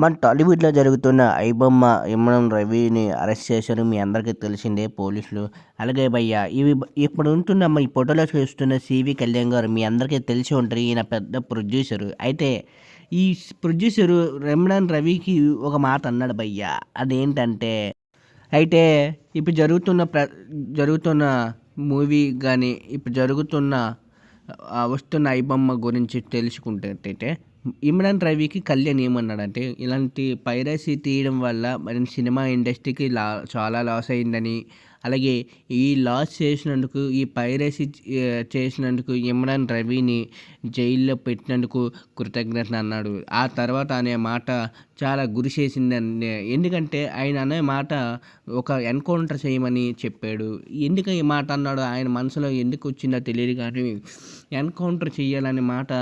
మన టాలీవుడ్లో జరుగుతున్న ఐబొమ్మ ఇమ్రాన్ రవిని అరెస్ట్ చేశారు. మీ అందరికీ తెలిసిందే పోలీసులు. అలాగే భయ్య ఇవి ఇప్పుడు ఉంటున్న ఈ ఫోటోలో చూస్తున్న సివి కళ్యాణ్ గారు మీ అందరికీ తెలిసి ఉంటారు ఈయన పెద్ద ప్రొడ్యూసరు. అయితే ఈ ప్రొడ్యూసరు ఇమ్రాన్ రవికి ఒక మాట అన్నాడు భయ్య. అదేంటంటే అయితే ఇప్పుడు జరుగుతున్న ప్ర జరుగుతున్న మూవీ కానీ ఇప్పుడు జరుగుతున్న వస్తున్న ఐబొమ్మ గురించి తెలుసుకుంటే ఇమ్రాన్ రవికి కళ్యాణ్ ఏమన్నాడంటే ఇలాంటి పైరసీ తీయడం వల్ల మన సినిమా ఇండస్ట్రీకి లా చాలా లాస్ అయిందని. అలాగే ఈ లాస్ చేసినందుకు ఈ పైరసీ చేసినందుకు ఇమ్రాన్ రవిని జైల్లో పెట్టినందుకు కృతజ్ఞతలు అన్నాడు. ఆ తర్వాత అనే మాట చాలా గురి చేసిందని ఎందుకంటే ఆయన అనే మాట ఒక ఎన్కౌంటర్ చేయమని చెప్పాడు. ఎందుకు ఈ మాట అన్నాడు ఆయన మనసులో ఎందుకు వచ్చిందో తెలియదు కానీ ఎన్కౌంటర్ చేయాలనే మాట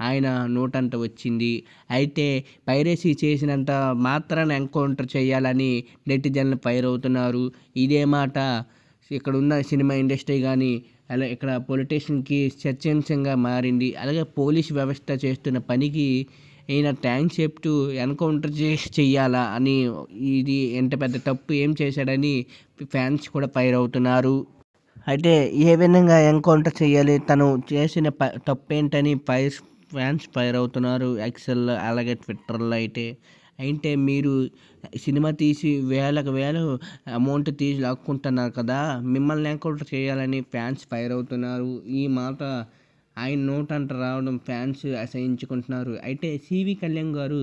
ఆయన నోటంట వచ్చింది. అయితే పైరసీ చేసినంత మాత్రాన ఎన్కౌంటర్ చేయాలని నెటిజన్లు ఫైర్ అవుతున్నారు. ఇదే మాట ఇక్కడ ఉన్న సినిమా ఇండస్ట్రీ కానీ అలా ఇక్కడ పొలిటీషియన్కి చర్చనీయాంశంగా మారింది. అలాగే పోలీస్ వ్యవస్థ చేస్తున్న పనికి ఈయన థ్యాంక్స్ చెప్తూ ఎన్కౌంటర్ చేసి చెయ్యాలా అని ఇది ఎంత పెద్ద తప్పు ఏం చేశాడని ఫ్యాన్స్ కూడా ఫైర్ అవుతున్నారు. అయితే ఏ విధంగా ఎన్కౌంటర్ చేయాలి? తను చేసిన ప తప్పేంటని ఫైర్ ఫ్యాన్స్ ఫైర్ అవుతున్నారు. ఎక్సెల్లో అలాగే ట్విట్టర్లో అయితే. అయితే మీరు సినిమా తీసి వేలకు వేలు అమౌంట్ తీసి లాక్కుంటున్నారు కదా మిమ్మల్ని ఎన్కౌంటర్ చేయాలని ఫ్యాన్స్ ఫైర్ అవుతున్నారు. ఈ మాట ఆయన నోటంట రావడం ఫ్యాన్స్ అసహించుకుంటున్నారు. అయితే సివి కళ్యాణ్ గారు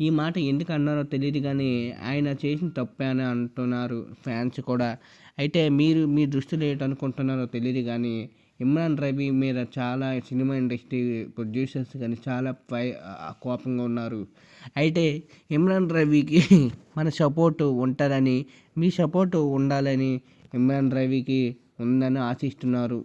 ఈ మాట ఎందుకు అన్నారో తెలియదు కానీ ఆయన చేసిన తప్పే అని అంటున్నారు ఫ్యాన్స్ కూడా. అయితే మీరు మీ దృష్టిలో ఏంటనుకుంటున్నారో తెలియదు కానీ ఇమ్రాన్ రవి మీద చాలా సినిమా ఇండస్ట్రీ ప్రొడ్యూసర్స్ కానీ చాలా పై కోపంగా ఉన్నారు. అయితే ఇమ్రాన్ రవికి మన సపోర్టు ఉంటుందని మీ సపోర్టు ఉండాలని ఇమ్రాన్ రవికి ఉందని ఆశిస్తున్నారు.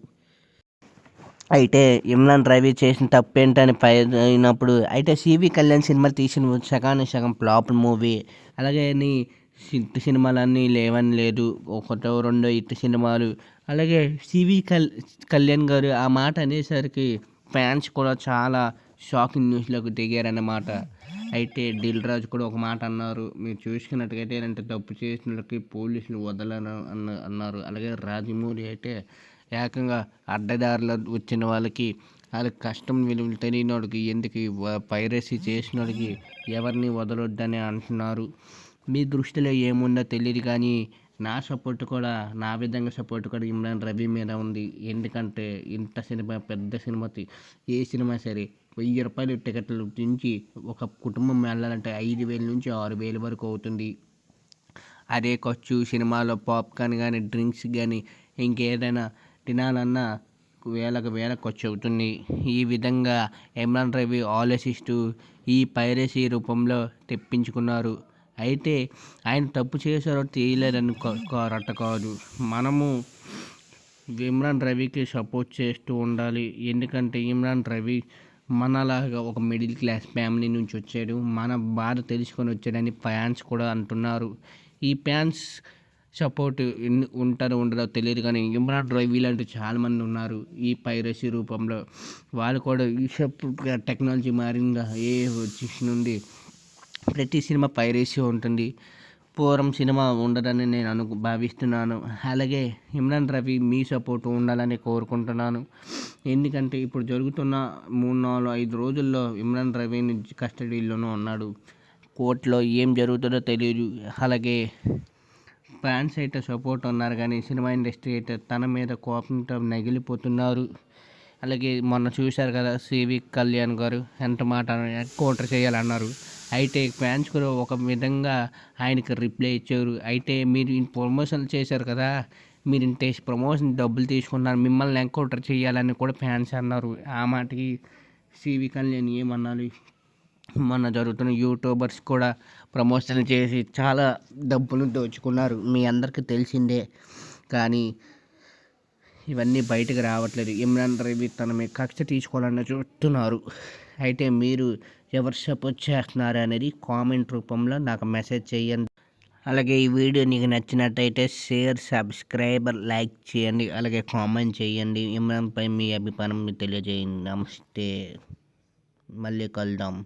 అయితే ఇమ్రాన్ రవి చేసిన తప్పేంటని పై అయినప్పుడు అయితే సివి కళ్యాణ్ సినిమా తీసిన సగానికి సగం ఫ్లాప్ మూవీ. అలాగే నీ సినిమాలన్నీ లేవని లేదు ఒకటో రెండో ఇటు సినిమాలు. అలాగే సివి కల్ కళ్యాణ్ గారు ఆ మాట అనేసరికి ఫ్యాన్స్ కూడా చాలా షాకింగ్ న్యూస్లోకి దిగారన్నమాట. అయితే దిల్ రాజు కూడా ఒక మాట అన్నారు మీరు చూసుకున్నట్టుగైతే ఇలాంటి తప్పు చేసినకి పోలీసులు వదలను అన్న అన్నారు. అలాగే రాజమౌళి అయితే ఏకంగా అడ్డదారులు వచ్చిన వాళ్ళకి వాళ్ళకి కష్టం విలువలు తెలియని వాడికి ఎందుకు పైరసీ చేసిన వాడికి ఎవరిని వదలొద్దని అంటున్నారు. మీ దృష్టిలో ఏముందో తెలియదు కానీ నా సపోర్ట్ కూడా నా విధంగా సపోర్ట్ కూడా ఇమ్రాన్ రవి మీద ఉంది. ఎందుకంటే ఇంత సినిమా పెద్ద సినిమా ఏ సినిమా సరే వెయ్యి రూపాయలు టికెట్లు నుంచి ఒక కుటుంబం వెళ్ళాలంటే ఐదు వేల నుంచి ఆరు వేల వరకు అవుతుంది. అదే ఖర్చు సినిమాలో పాప్కార్న్ కానీ డ్రింక్స్ కానీ ఇంకేదైనా తినాలన్నా వేలకు వేల ఖర్చు అవుతుంది ఈ విధంగా ఇమ్రాన్ రవి ఆలోచిస్తూ ఈ పైరసీ రూపంలో తెప్పించుకున్నారు. అయితే ఆయన తప్పు చేశారో తీయలేదని రట్ట కాదు. మనము ఇమ్రాన్ రవికి సపోర్ట్ చేస్తూ ఉండాలి. ఎందుకంటే ఇమ్రాన్ రవి మనలాగా ఒక మిడిల్ క్లాస్ ఫ్యామిలీ నుంచి వచ్చాడు. మన బాధ తెలుసుకొని వచ్చాడని ఫ్యాన్స్ కూడా అంటున్నారు. ఈ ఫ్యాన్స్ సపోర్ట్ ఉంటారో ఉండదో తెలియదు కానీ ఇమ్రాన్ రవి లాంటి చాలామంది ఉన్నారు. ఈ పైరసీ రూపంలో వాళ్ళు కూడా ఈ టెక్నాలజీ మారిందా? ఏ వచ్చి నుండి ప్రతి సినిమా పైరసీ ఉంటుంది. పూర్వం సినిమా ఉండదని నేను అను భావిస్తున్నాను. అలాగే ఇమ్రాన్ రవి మీ సపోర్ట్ ఉండాలని కోరుకుంటున్నాను. ఎందుకంటే ఇప్పుడు జరుగుతున్న మూడు నాలుగు ఐదు రోజుల్లో ఇమ్రాన్ రవిని కస్టడీలోనూ ఉన్నాడు కోర్టులో ఏం జరుగుతుందో తెలియదు అలాగే ఫ్యాన్స్ అయితే సపోర్ట్ ఉన్నారు కానీ సినిమా ఇండస్ట్రీ అయితే తన మీద కోపంతో నగిలిపోతున్నారు. అలాగే మొన్న చూశారు కదా సివి కళ్యాణ్ గారు ఎంత మాట కౌంటర్ చేయాలన్నారు. అయితే ఫ్యాన్స్ కూడా ఒక విధంగా ఆయనకి రిప్లై ఇచ్చారు. అయితే మీరు ప్రమోషన్ చేశారు కదా మీరు ఇంత ప్రమోషన్ డబ్బులు తీసుకున్నారు మిమ్మల్ని ఎంకౌంటర్ చేయాలని కూడా ఫ్యాన్స్ అన్నారు. ఆ మాటకి సివి కళ్యాణ్ ఏమన్నారు? మన జరుగుతున్న యూట్యూబర్స్ కూడా ప్రమోషన్ చేసి చాలా డబ్బులు దోచుకున్నారు. మీ అందరికీ తెలిసిందే. కానీ ఇవన్నీ బయటకు రావట్లేదు. ఇమ్రాన్ రవి తన మీద కక్ష తీసుకోవాలని చూస్తున్నారు. అయితే మీరు ఎవరు సపోర్ట్ చేస్తున్నారు అనేది కామెంట్ రూపంలో నాకు మెసేజ్ చేయండి. అలాగే ఈ వీడియో నీకు నచ్చినట్టయితే షేర్ సబ్స్క్రైబర్ లైక్ చేయండి. అలాగే కామెంట్ చేయండి. ఇమ్రాన్పై మీ అభిప్రాయం తెలియజేయండి. నమస్తే. మళ్ళీ కలుద్దాం.